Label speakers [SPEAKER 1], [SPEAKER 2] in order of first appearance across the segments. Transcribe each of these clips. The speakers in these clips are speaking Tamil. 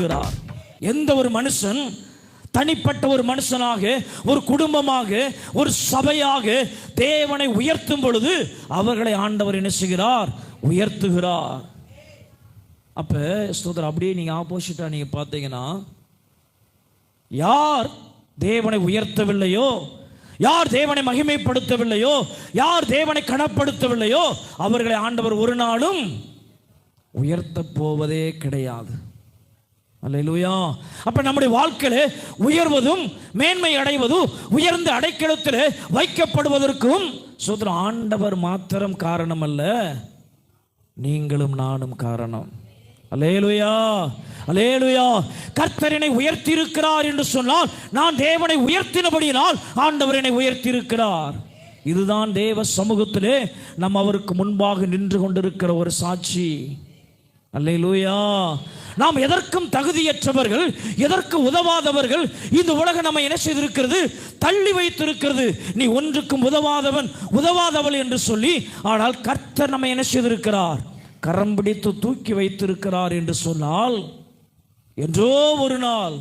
[SPEAKER 1] உயர்த்துகிறார் எந்த ஒரு மனுஷன் தனிப்பட்ட ஒரு மனுஷனாக ஒரு குடும்பமாக ஒரு சபையாக தேவனை உயர்த்தும் பொழுது அவர்களை ஆண்டவர் என்ன செய்கிறார்? உயர்த்துகிறார். அப்ப ஸ்தோத்திரம் அப்படியே நீங்க ஆப்போசிட்டா நீங்க பார்த்தீங்கன்னா யார் தேவனை உயர்த்தவில்லையோ யார் தேவனை மகிமைப்படுத்தவில்லையோ யார் தேவனை கனப்படுத்தவில்லையோ அவர்களை ஆண்டவர் ஒரு நாளும் உயர்த்த போவதே கிடையாது. அல்லேலூயா அப்ப நம்முடைய வாழ்க்கையில உயர்வதும் மேன்மை அடைவதும் உயர்ந்த அடைக்கலத்தில் வைக்கப்படுவதற்கும் சுதந்திரம் ஆண்டவர் மாத்திரம் காரணம் அல்ல நீங்களும் நானும் காரணம். அலேலுயா அலேலுயா கர்த்தரினை உயர்த்தி இருக்கிறார் என்று சொன்னால் நான் தேவனை உயர்த்தினபடியினால் ஆண்டவரனை உயர்த்தியிருக்கிறார். உயர்த்தி இருக்கிறார் இதுதான் தேவ சமூகத்திலே நம் அவருக்கு முன்பாக நின்று கொண்டிருக்கிற ஒரு சாட்சி. அல்லேலூயா. நாம் எதற்கும் தகுதியற்றவர்கள் எதற்கு உதவாதவர்கள் இந்த உலகம் நம்ம என்ன செய்திருக்கிறது? தள்ளி வைத்திருக்கிறது. நீ ஒன்றுக்கும் உதவாதவன் உதவாதவள் என்று சொல்லி ஆனால் கர்த்தர் நம்ம என்ன செய்திருக்கிறார்? கரம் பிடித்து தூக்கி வைத்திருக்கிறார் என்று சொன்னால் என்றோ ஒரு நாள்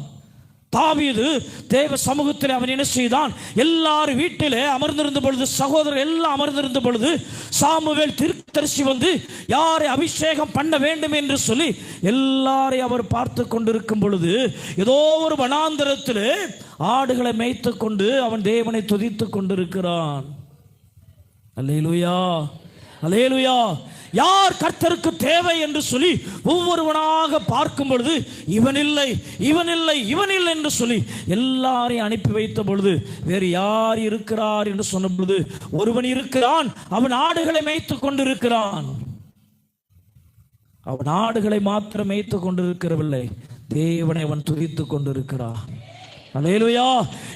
[SPEAKER 1] தாவீது தேவ சமூகத்தில் அவன் என்ன செய்தான்? எல்லாரும் வீட்டிலே அமர்ந்திருந்த பொழுது சகோதரர் எல்லாம் அமர்ந்திருந்த பொழுது சாமுவேல் திருத்தரிசி வந்து யாரை அபிஷேகம் பண்ண வேண்டும்? என்று சொல்லி எல்லாரையும் அவர் பார்த்து கொண்டிருக்கும் பொழுது ஏதோ ஒரு வனாந்தரத்திலே ஆடுகளை மேய்த்து கொண்டு அவன் தேவனை துதித்து கொண்டிருக்கிறான். அல்லேலுயா! அல்லேலூயா! யார் கர்த்தருக்கு தேவை என்று சொல்லி ஒவ்வொருவனாக பார்க்கும் பொழுது இவன் இல்லை இவன் இல்லை இவன் இல்லை என்று சொல்லி எல்லாரையும் அனுப்பி வைத்த பொழுது வேறு யார் இருக்கிறார்? என்று சொன்ன பொழுது ஒருவன் இருக்கிறான் அவன் ஆடுகளை மேய்த்து கொண்டிருக்கிறான். அவன் ஆடுகளை மாத்திரம் மேய்த்து கொண்டிருக்கிறவில்லை தேவனை அவன் துதித்து கொண்டிருக்கிறான். அலையலுயா.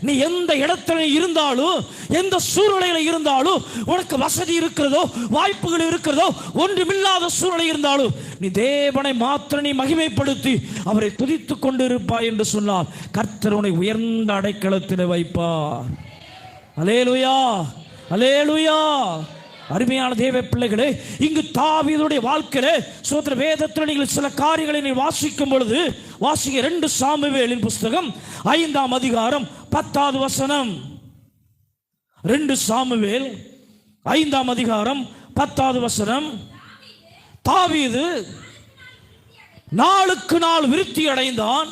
[SPEAKER 1] நீ எந்த இடத்துல இருந்தாலும் எந்த சூழ்நிலையில இருந்தாலும் உனக்கு வசதி இருக்கிறதோ வாய்ப்புகள் இருக்கிறதோ ஒன்றுமில்லாத சூழ்நிலை இருந்தாலும் நீ தேவனை மாத்திர நீ மகிமைப்படுத்தி அவரை துதித்து கொண்டிருப்பாய் என்று சொன்னால் கர்த்தர் உன்னை உயர்ந்த அடைக்கலத்தில் வைப்பார். அலேலுயா அலேலுயா அருமையான தேவ பிள்ளைகளே இங்கு தாவீதுடைய வாழ்க்கையில சோத்திர வேதத்தில் நீங்கள் சில காரியங்களை நீ வாசிக்கும் பொழுது வாசிக்க ரெண்டு சாமுவேலின் புஸ்தகம் ஐந்தாம் அதிகாரம் பத்தாவது வசனம். ரெண்டு சாமுவேல் ஐந்தாம் அதிகாரம் பத்தாவது வசனம். தாவீது நாளுக்கு நாள் விருத்தி அடைந்தான்.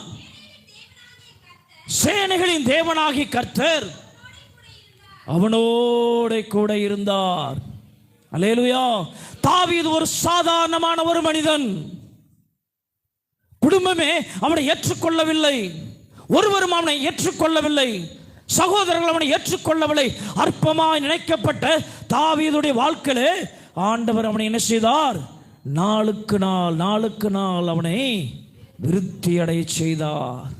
[SPEAKER 1] சேனைகளின் தேவனாகி கர்த்தர் அவனோட கூட இருந்தார். அலேலுயா தாவீது ஒரு சாதாரணமான ஒரு மனிதன். குடும்பமே அவனை ஏற்றுக்கொள்ளவில்லை. ஒருவரும் அவனை ஏற்றுக்கொள்ளவில்லை. சகோதரர்கள் அவனை ஏற்றுக்கொள்ளவில்லை. அற்பமாய் நினைக்கப்பட்ட தாவீதுடைய வாழ்க்கையிலே ஆண்டவர் அவனை என்ன செய்தார்? நாளுக்கு நாள் நாளுக்கு நாள் அவனை விருத்தி அடைய செய்தார்.